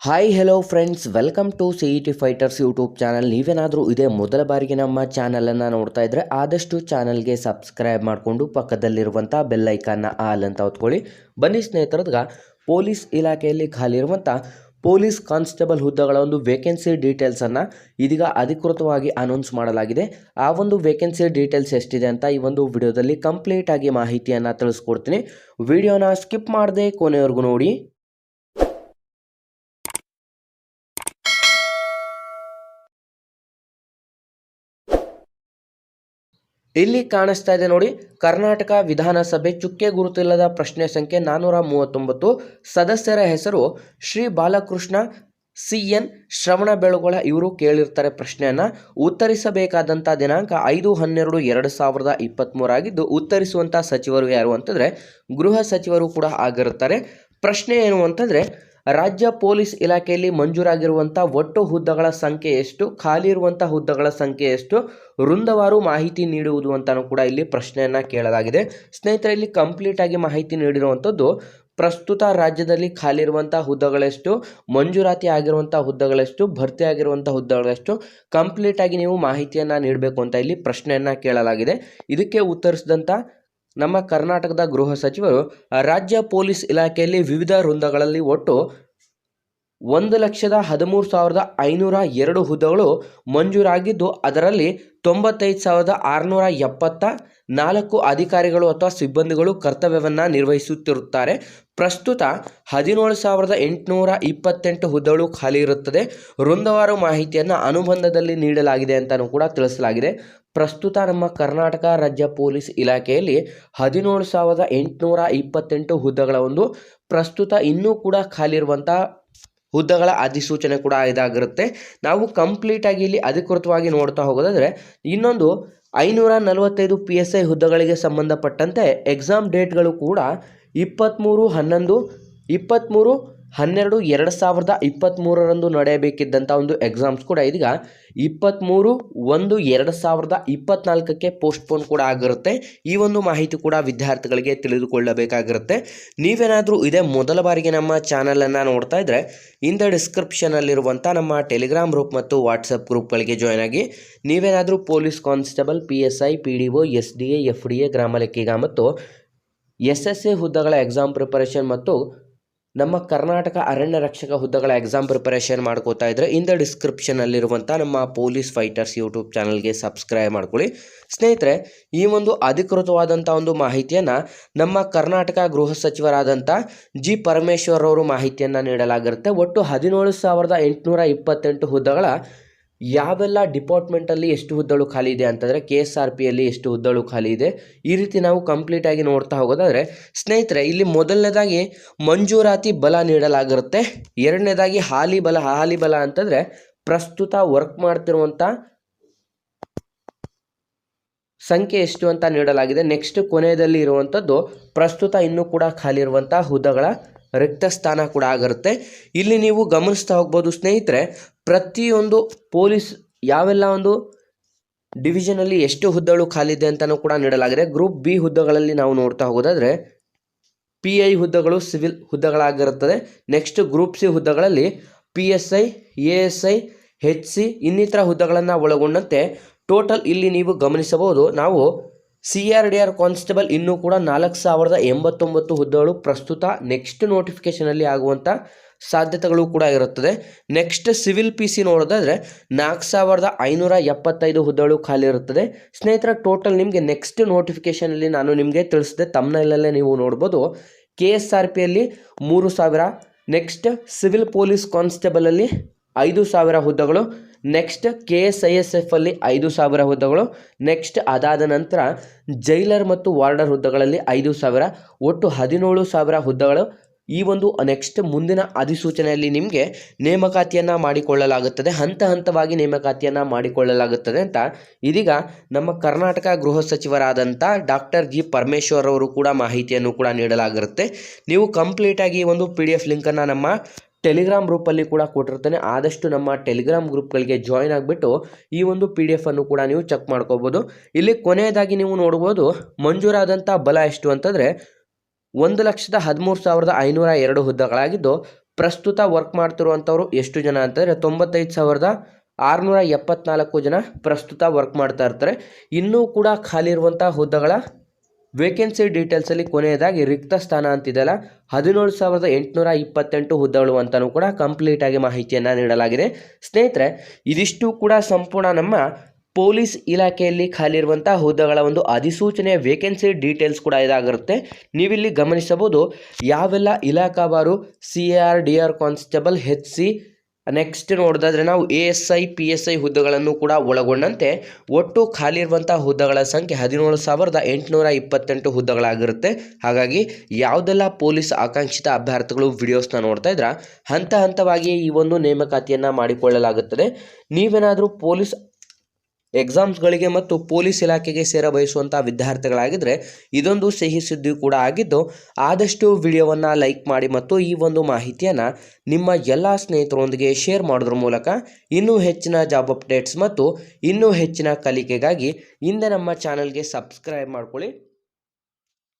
Hi hello friends welcome to C E T fighters YouTube channel ನೀವೇನಾದರೂ ಇದೇ ಮೊದಲ ಬಾರಿಗೆ ನಮ್ಮ ಚಾನಲನ್ನು ನೋಡ್ತಾ ಇದ್ದರೆ ಆದಷ್ಟು ಚಾನಲ್ಗೆ ಸಬ್ಸ್ಕ್ರೈಬ್ ಮಾಡಿಕೊಂಡು ಪಕ್ಕದಲ್ಲಿರುವಂಥ ಬೆಲ್ ಐಕಾನ್ನ ಆಲ್ ಅಂತ ಹೊತ್ಕೊಳ್ಳಿ. ಬನ್ನಿ ಸ್ನೇಹಿತರದ್ಗ, ಪೊಲೀಸ್ ಇಲಾಖೆಯಲ್ಲಿ ಖಾಲಿ ಇರುವಂಥ ಪೊಲೀಸ್ ಕಾನ್ಸ್ಟೇಬಲ್ ಹುದ್ದೆಗಳ ಒಂದು ವೇಕೆನ್ಸಿ ಡೀಟೇಲ್ಸನ್ನು ಇದೀಗ ಅಧಿಕೃತವಾಗಿ ಅನೌನ್ಸ್ ಮಾಡಲಾಗಿದೆ. ಆ ಒಂದು ವೇಕೆನ್ಸಿ ಡೀಟೇಲ್ಸ್ ಎಷ್ಟಿದೆ ಅಂತ ಈ ಒಂದು ವಿಡಿಯೋದಲ್ಲಿ ಕಂಪ್ಲೀಟಾಗಿ ಮಾಹಿತಿಯನ್ನು ತಿಳಿಸ್ಕೊಡ್ತೀನಿ. ವಿಡಿಯೋನ ಸ್ಕಿಪ್ ಮಾಡದೆ ಕೊನೆಯವರೆಗೂ ನೋಡಿ. ಇಲ್ಲಿ ಕಾಣಿಸ್ತಾ ಇದೆ ನೋಡಿ, ಕರ್ನಾಟಕ ವಿಧಾನಸಭೆ ಚುಕ್ಕೆ ಗುರುತಿಲ್ಲದ ಪ್ರಶ್ನೆ ಸಂಖ್ಯೆ ನಾನ್ನೂರ ಮೂವತ್ತೊಂಬತ್ತು ಸದಸ್ಯರ ಹೆಸರು ಶ್ರೀ ಬಾಲಕೃಷ್ಣ. ಸಿ ಎನ್ ಶ್ರವಣ ಬೆಳಗೊಳ ಇವರು ಕೇಳಿರ್ತಾರೆ ಪ್ರಶ್ನೆಯನ್ನು. ಉತ್ತರಿಸಬೇಕಾದಂಥ ದಿನಾಂಕ ಐದು ಹನ್ನೆರಡು ಎರಡು ಸಾವಿರದ ಇಪ್ಪತ್ತ್ಮೂರಾಗಿದ್ದು ಉತ್ತರಿಸುವಂಥ ಸಚಿವರು ಯಾರು ಅಂತಂದರೆ ಗೃಹ ಸಚಿವರು ಕೂಡ ಆಗಿರುತ್ತಾರೆ ಪ್ರಶ್ನೆ ಏನು ಅಂತಂದರೆ ರಾಜ್ಯ ಪೊಲೀಸ್ ಇಲಾಖೆಯಲ್ಲಿ ಮಂಜೂರಾಗಿರುವಂಥ ಒಟ್ಟು ಹುದ್ದೆಗಳ ಸಂಖ್ಯೆ ಎಷ್ಟು, ಖಾಲಿ ಇರುವಂಥ ಹುದ್ದೆಗಳ ಸಂಖ್ಯೆ ಎಷ್ಟು, ವೃಂದವಾರು ಮಾಹಿತಿ ನೀಡುವುದು ಅಂತಲೂ ಕೂಡ ಇಲ್ಲಿ ಪ್ರಶ್ನೆಯನ್ನು ಕೇಳಲಾಗಿದೆ. ಸ್ನೇಹಿತರೆ, ಇಲ್ಲಿ ಕಂಪ್ಲೀಟಾಗಿ ಮಾಹಿತಿ ನೀಡಿರುವಂಥದ್ದು, ಪ್ರಸ್ತುತ ರಾಜ್ಯದಲ್ಲಿ ಖಾಲಿ ಇರುವಂಥ ಹುದ್ದೆಗಳೆಷ್ಟು, ಮಂಜೂರಾತಿ ಆಗಿರುವಂಥ ಹುದ್ದೆಗಳೆಷ್ಟು, ಭರ್ತಿ ಆಗಿರುವಂಥ ಹುದ್ದೆಗಳೆಷ್ಟು ಕಂಪ್ಲೀಟಾಗಿ ನೀವು ಮಾಹಿತಿಯನ್ನು ನೀಡಬೇಕು ಅಂತ ಇಲ್ಲಿ ಪ್ರಶ್ನೆಯನ್ನು ಕೇಳಲಾಗಿದೆ. ಇದಕ್ಕೆ ಉತ್ತರಿಸಿದಂಥ ನಮ್ಮ ಕರ್ನಾಟಕದ ಗೃಹ ಸಚಿವರು, ರಾಜ್ಯ ಪೊಲೀಸ್ ಇಲಾಖೆಯಲ್ಲಿ ವಿವಿಧ ವೃಂದಗಳಲ್ಲಿ ಒಟ್ಟು ಒಂದು ಲಕ್ಷದ ಹದಿಮೂರು ಸಾವಿರದ ಐನೂರ ಎರಡು ಹುದ್ದೆಗಳು ಮಂಜೂರಾಗಿದ್ದು, ಅದರಲ್ಲಿ ತೊಂಬತ್ತೈದು ಸಾವಿರದ ಆರುನೂರ ಎಪ್ಪತ್ತ ನಾಲ್ಕು ಅಧಿಕಾರಿಗಳು ಅಥವಾ ಸಿಬ್ಬಂದಿಗಳು ಕರ್ತವ್ಯವನ್ನು ನಿರ್ವಹಿಸುತ್ತಿರುತ್ತಾರೆ. ಪ್ರಸ್ತುತ ಹದಿನೇಳು ಸಾವಿರದ ಎಂಟುನೂರ ಇಪ್ಪತ್ತೆಂಟು ಹುದ್ದೆಗಳು ಖಾಲಿ ಇರುತ್ತದೆ. ವೃಂದವಾರು ಮಾಹಿತಿಯನ್ನು ಅನುಬಂಧದಲ್ಲಿ ನೀಡಲಾಗಿದೆ ಅಂತಲೂ ಕೂಡ ತಿಳಿಸಲಾಗಿದೆ. ಪ್ರಸ್ತುತ ನಮ್ಮ ಕರ್ನಾಟಕ ರಾಜ್ಯ ಪೊಲೀಸ್ ಇಲಾಖೆಯಲ್ಲಿ ಹದಿನೇಳು ಸಾವಿರದ ಎಂಟುನೂರ ಇಪ್ಪತ್ತೆಂಟು ಹುದ್ದೆಗಳ ಒಂದು ಪ್ರಸ್ತುತ ಇನ್ನೂ ಕೂಡ ಖಾಲಿ ಇರುವಂಥ ಹುದ್ದೆಗಳ ಅಧಿಸೂಚನೆ ಕೂಡ ಇದಾಗಿರುತ್ತೆ. ನಾವು ಕಂಪ್ಲೀಟಾಗಿ ಇಲ್ಲಿ ಅಧಿಕೃತವಾಗಿ ನೋಡ್ತಾ ಹೋಗೋದಾದರೆ, ಇನ್ನೊಂದು ಐನೂರ ನಲವತ್ತೈದು ಪಿ ಎಸ್ ಐ ಹುದ್ದೆಗಳಿಗೆ ಸಂಬಂಧಪಟ್ಟಂತೆ ಎಕ್ಸಾಮ್ ಡೇಟ್ಗಳು ಕೂಡ ಇಪ್ಪತ್ತ್ಮೂರು ಹನ್ನೊಂದು ಇಪ್ಪತ್ತ್ಮೂರು ಹನ್ನೆರಡು ಎರಡು ಸಾವಿರದ ಇಪ್ಪತ್ತ್ಮೂರರಂದು ನಡೆಯಬೇಕಿದ್ದಂಥ ಒಂದು ಎಕ್ಸಾಮ್ಸ್ ಕೂಡ ಇದೀಗ. ಇಪ್ಪತ್ತ್ಮೂರು ಒಂದು ಎರಡು ಸಾವಿರದ ಇಪ್ಪತ್ತ್ನಾಲ್ಕಕ್ಕೆ ಪೋಸ್ಟ್ಪೋನ್ ಕೂಡ ಆಗಿರುತ್ತೆ. ಈ ಒಂದು ಮಾಹಿತಿ ಕೂಡ ವಿದ್ಯಾರ್ಥಿಗಳಿಗೆ ತಿಳಿದುಕೊಳ್ಳಬೇಕಾಗಿರುತ್ತೆ. ನೀವೇನಾದರೂ ಇದೇ ಮೊದಲ ಬಾರಿಗೆ ನಮ್ಮ ಚಾನಲನ್ನು ನೋಡ್ತಾ ಇದ್ದರೆ ಇಂದ ಡಿಸ್ಕ್ರಿಪ್ಷನಲ್ಲಿರುವಂಥ ನಮ್ಮ ಟೆಲಿಗ್ರಾಮ್ ಗ್ರೂಪ್ ಮತ್ತು ವಾಟ್ಸಪ್ ಗ್ರೂಪ್ಗಳಿಗೆ ಜಾಯ್ನ್ ಆಗಿ. ನೀವೇನಾದರೂ police constable P S I P D O S D A F D A ಗ್ರಾಮ ಲೆಕ್ಕಿಗ ಮತ್ತು ಎಸ್ ಎಸ್ ಎ ಹುದ್ದೆಗಳ ಎಕ್ಸಾಮ್ ಪ್ರಿಪರೇಷನ್ ಮತ್ತು ನಮ್ಮ ಕರ್ನಾಟಕ ಅರಣ್ಯ ರಕ್ಷಕ ಹುದ್ದೆಗಳ ಎಕ್ಸಾಮ್ ಪ್ರಿಪರೇಷನ್ ಮಾಡ್ಕೋತಾ ಇದ್ರೆ ಇಂದ ಡಿಸ್ಕ್ರಿಪ್ಷನಲ್ಲಿರುವಂಥ ನಮ್ಮ ಪೊಲೀಸ್ ಫೈಟರ್ಸ್ ಯೂಟ್ಯೂಬ್ ಚಾನಲ್ಗೆ ಸಬ್ಸ್ಕ್ರೈಬ್ ಮಾಡ್ಕೊಳ್ಳಿ. ಸ್ನೇಹಿತರೆ, ಈ ಒಂದು ಅಧಿಕೃತವಾದಂಥ ಒಂದು ಮಾಹಿತಿಯನ್ನು ನಮ್ಮ ಕರ್ನಾಟಕ ಗೃಹ ಸಚಿವರಾದಂಥ ಜಿ ಪರಮೇಶ್ವರ್ ಅವರು ಮಾಹಿತಿಯನ್ನು ನೀಡಲಾಗಿರುತ್ತೆ. ಒಟ್ಟು ಹದಿನೇಳು ಸಾವಿರದ ಎಂಟುನೂರ ಇಪ್ಪತ್ತೆಂಟು ಹುದ್ದೆಗಳ ಯಾವೆಲ್ಲ ಡಿಪಾರ್ಟ್ಮೆಂಟಲ್ಲಿ ಎಷ್ಟು ಹುದ್ದಳು ಖಾಲಿ ಇದೆ ಅಂತಂದರೆ ಕೆ ಎಸ್ ಆರ್ ಪಿಯಲ್ಲಿ ಎಷ್ಟು ಹುದ್ದಳು ಖಾಲಿ ಇದೆ, ಈ ರೀತಿ ನಾವು ಕಂಪ್ಲೀಟಾಗಿ ನೋಡ್ತಾ ಹೋಗೋದಾದರೆ, ಸ್ನೇಹಿತರೆ, ಇಲ್ಲಿ ಮೊದಲನೇದಾಗಿ ಮಂಜೂರಾತಿ ಬಲ ನೀಡಲಾಗಿರುತ್ತೆ, ಎರಡನೇದಾಗಿ ಹಾಲಿ ಬಲ ಹಾಲಿ ಬಲ ಅಂತಂದರೆ ಪ್ರಸ್ತುತ ವರ್ಕ್ ಮಾಡ್ತಿರುವಂಥ ಸಂಖ್ಯೆ ಎಷ್ಟು ಅಂತ ನೀಡಲಾಗಿದೆ. ನೆಕ್ಸ್ಟ್ ಕೊನೆಯಲ್ಲಿ ಇರುವಂಥದ್ದು ಪ್ರಸ್ತುತ ಇನ್ನೂ ಕೂಡ ಖಾಲಿ ಇರುವಂಥ ಹುದ್ದೆಗಳ ರಿಕ್ತ ಸ್ಥಾನ ಕೂಡ ಆಗಿರುತ್ತೆ. ಇಲ್ಲಿ ನೀವು ಗಮನಿಸ್ತಾ ಹೋಗ್ಬೋದು ಸ್ನೇಹಿತರೆ, ಪ್ರತಿಯೊಂದು ಪೊಲೀಸ್ ಯಾವೆಲ್ಲ ಒಂದು ಡಿವಿಷನಲ್ಲಿ ಎಷ್ಟು ಹುದ್ದೆಗಳು ಖಾಲಿ ಇದೆ ಅಂತಲೂ ಕೂಡ ನೀಡಲಾಗಿದೆ. ಗ್ರೂಪ್ ಬಿ ಹುದ್ದೆಗಳಲ್ಲಿ ನಾವು ನೋಡ್ತಾ ಹೋಗೋದಾದರೆ ಪಿ ಐ ಹುದ್ದೆಗಳು ಸಿವಿಲ್ ಹುದ್ದೆಗಳಾಗಿರುತ್ತದೆ. Next group C ಹುದ್ದೆಗಳಲ್ಲಿ P S I A S I H C ಇನ್ನಿತರ ಹುದ್ದೆಗಳನ್ನು ಒಳಗೊಂಡಂತೆ ಟೋಟಲ್ ಇಲ್ಲಿ ನೀವು ಗಮನಿಸಬಹುದು. ನಾವು C R D R constable ಇನ್ನೂ ಕೂಡ ನಾಲ್ಕು ಸಾವಿರದ ಎಂಬತ್ತೊಂಬತ್ತು ಹುದ್ದೆಗಳು ಪ್ರಸ್ತುತ ನೆಕ್ಸ್ಟ್ ನೋಟಿಫಿಕೇಷನಲ್ಲಿ ಆಗುವಂಥ ಸಾಧ್ಯತೆಗಳು ಕೂಡ ಇರುತ್ತದೆ. ನೆಕ್ಸ್ಟ್ ಸಿವಿಲ್ ಪಿ ಸಿ ನೋಡೋದಾದರೆ ನಾಲ್ಕು ಸಾವಿರದ ಐನೂರ ಎಪ್ಪತ್ತೈದು ಹುದ್ದೆಗಳು ಖಾಲಿ ಇರುತ್ತದೆ. ಸ್ನೇಹಿತರ, ಟೋಟಲ್ ನಿಮಗೆ ನೆಕ್ಸ್ಟ್ ನೋಟಿಫಿಕೇಷನಲ್ಲಿ ನಾನು ನಿಮಗೆ ತಿಳಿಸಿದೆ. ತಮ್ಮನಲ್ಲೇ ನೀವು ನೋಡ್ಬೋದು. ಕೆ ಎಸ್ ಆರ್ ಪಿಯಲ್ಲಿ ಮೂರು ಸಾವಿರ, ನೆಕ್ಸ್ಟ್ ಸಿವಿಲ್ ಪೊಲೀಸ್ ಕಾನ್ಸ್ಟೇಬಲಲ್ಲಿ ಐದು ಸಾವಿರ ಹುದ್ದೆಗಳು next K S I S F ಅಲ್ಲಿ ಐದು ಸಾವಿರ ಹುದ್ದೆಗಳು ನೆಕ್ಸ್ಟ್ ಅದಾದ ನಂತರ ಜೈಲರ್ ಮತ್ತು ವಾರ್ಡರ್ ಹುದ್ದೆಗಳಲ್ಲಿ ಐದು ಸಾವಿರ, ಒಟ್ಟು ಹದಿನೇಳು ಸಾವಿರ ಹುದ್ದೆಗಳು. ಈ ಒಂದು ನೆಕ್ಸ್ಟ್ ಮುಂದಿನ ಅಧಿಸೂಚನೆಯಲ್ಲಿ ನಿಮಗೆ ನೇಮಕಾತಿಯನ್ನು ಮಾಡಿಕೊಳ್ಳಲಾಗುತ್ತದೆ. ಹಂತ ಹಂತವಾಗಿ ನೇಮಕಾತಿಯನ್ನು ಮಾಡಿಕೊಳ್ಳಲಾಗುತ್ತದೆ ಅಂತ ಇದೀಗ ನಮ್ಮ ಕರ್ನಾಟಕ ಗೃಹ ಸಚಿವರಾದಂಥ ಡಾಕ್ಟರ್ ಜಿ ಪರಮೇಶ್ವರ್ ಅವರು ಕೂಡ ಮಾಹಿತಿಯನ್ನು ಕೂಡ ನೀಡಲಾಗಿರುತ್ತೆ. ನೀವು ಕಂಪ್ಲೀಟಾಗಿ ಒಂದು ಪಿ ಡಿ ಎಫ್ ಲಿಂಕನ್ನು ನಮ್ಮ ಟೆಲಿಗ್ರಾಮ್ ಗ್ರೂಪಲ್ಲಿ ಕೂಡ ಕೊಟ್ಟಿರ್ತಾನೆ. ಆದಷ್ಟು ನಮ್ಮ ಟೆಲಿಗ್ರಾಮ್ ಗ್ರೂಪ್ಗಳಿಗೆ ಜಾಯ್ನ್ ಆಗಿಬಿಟ್ಟು ಈ ಒಂದು ಪಿ ಡಿ ಎಫನ್ನು ಕೂಡ ನೀವು ಚೆಕ್ ಮಾಡ್ಕೋಬೋದು. ಇಲ್ಲಿ ಕೊನೆಯದಾಗಿ ನೀವು ನೋಡ್ಬೋದು, ಮಂಜೂರಾದಂಥ ಬಲ ಎಷ್ಟು ಅಂತಂದರೆ, ಒಂದು ಲಕ್ಷದ ಹದಿಮೂರು ಸಾವಿರದ ಐನೂರ ಎರಡು ಹುದ್ದೆಗಳಾಗಿದ್ದು, ಪ್ರಸ್ತುತ ವರ್ಕ್ ಮಾಡ್ತಿರುವಂಥವ್ರು ಎಷ್ಟು ಜನ ಅಂತಂದರೆ, ತೊಂಬತ್ತೈದು ಸಾವಿರದ ಆರುನೂರ ಎಪ್ಪತ್ನಾಲ್ಕು ಜನ ಪ್ರಸ್ತುತ ವರ್ಕ್ ಮಾಡ್ತಾ ಇರ್ತಾರೆ. ಇನ್ನೂ ಕೂಡ ಖಾಲಿ ಇರುವಂಥ ಹುದ್ದೆಗಳ ವೇಕೆನ್ಸಿ ಡೀಟೇಲ್ಸಲ್ಲಿ ಕೊನೆಯದಾಗಿ ರಿಕ್ತ ಸ್ಥಾನ ಅಂತಿದೆಯಲ್ಲ, ಹದಿನೇಳು ಸಾವಿರದ ಎಂಟುನೂರ ಇಪ್ಪತ್ತೆಂಟು ಹುದ್ದೆಗಳು ಅಂತಲೂ ಕೂಡ ಕಂಪ್ಲೀಟಾಗಿ ಮಾಹಿತಿಯನ್ನು ನೀಡಲಾಗಿದೆ. ಸ್ನೇಹಿತರೆ, ಇದಿಷ್ಟು ಕೂಡ ಸಂಪೂರ್ಣ ನಮ್ಮ ಪೊಲೀಸ್ ಇಲಾಖೆಯಲ್ಲಿ ಖಾಲಿ ಇರುವಂಥ ಹುದ್ದೆಗಳ ಒಂದು ಅಧಿಸೂಚನೆಯ ವೇಕೆನ್ಸಿ ಡೀಟೇಲ್ಸ್ ಕೂಡ ಇದಾಗಿರುತ್ತೆ. ನೀವಿಲ್ಲಿ ಗಮನಿಸಬಹುದು, ಯಾವೆಲ್ಲ ಇಲಾಖಾವಾರು C R D R constable H C next ನೋಡೋದಾದ್ರೆ ನಾವು A S I P S I ಹುದ್ದೆಗಳನ್ನು ಕೂಡ ಒಳಗೊಂಡಂತೆ ಒಟ್ಟು ಖಾಲಿ ಇರುವಂಥ ಹುದ್ದೆಗಳ ಸಂಖ್ಯೆ ಹದಿನೇಳು ಸಾವಿರದ ಎಂಟುನೂರ ಇಪ್ಪತ್ತೆಂಟು ಹುದ್ದೆಗಳಾಗಿರುತ್ತೆ. ಹಾಗಾಗಿ ಯಾವುದೆಲ್ಲ ಪೊಲೀಸ್ ಆಕಾಂಕ್ಷಿತ ಅಭ್ಯರ್ಥಿಗಳು ವಿಡಿಯೋಸ್ನ ನೋಡ್ತಾ ಇದ್ರ, ಹಂತ ಹಂತವಾಗಿ ಈ ಒಂದು ನೇಮಕಾತಿಯನ್ನು ಮಾಡಿಕೊಳ್ಳಲಾಗುತ್ತದೆ. ನೀವೇನಾದರೂ ಪೊಲೀಸ್ ಎಕ್ಸಾಮ್ಸ್ಗಳಿಗೆ ಮತ್ತು ಪೊಲೀಸ್ ಇಲಾಖೆಗೆ ಸೇರ ಬಯಸುವಂಥ ವಿದ್ಯಾರ್ಥಿಗಳಾಗಿದ್ದರೆ ಇದೊಂದು ಸಿಹಿ ಸುದ್ದಿ ಕೂಡ ಆಗಿದ್ದು, ಆದಷ್ಟು ವಿಡಿಯೋವನ್ನು ಲೈಕ್ ಮಾಡಿ ಮತ್ತು ಈ ಒಂದು ಮಾಹಿತಿಯನ್ನು ನಿಮ್ಮ ಎಲ್ಲ ಸ್ನೇಹಿತರೊಂದಿಗೆ ಶೇರ್ ಮಾಡೋದ್ರ ಮೂಲಕ ಇನ್ನೂ ಹೆಚ್ಚಿನ ಜಾಬ್ ಅಪ್ಡೇಟ್ಸ್ ಮತ್ತು ಇನ್ನೂ ಹೆಚ್ಚಿನ ಕಲಿಕೆಗಾಗಿ ಹಿಂದೆ ನಮ್ಮ ಚಾನಲ್ಗೆ ಸಬ್ಸ್ಕ್ರೈಬ್ ಮಾಡ್ಕೊಳ್ಳಿ.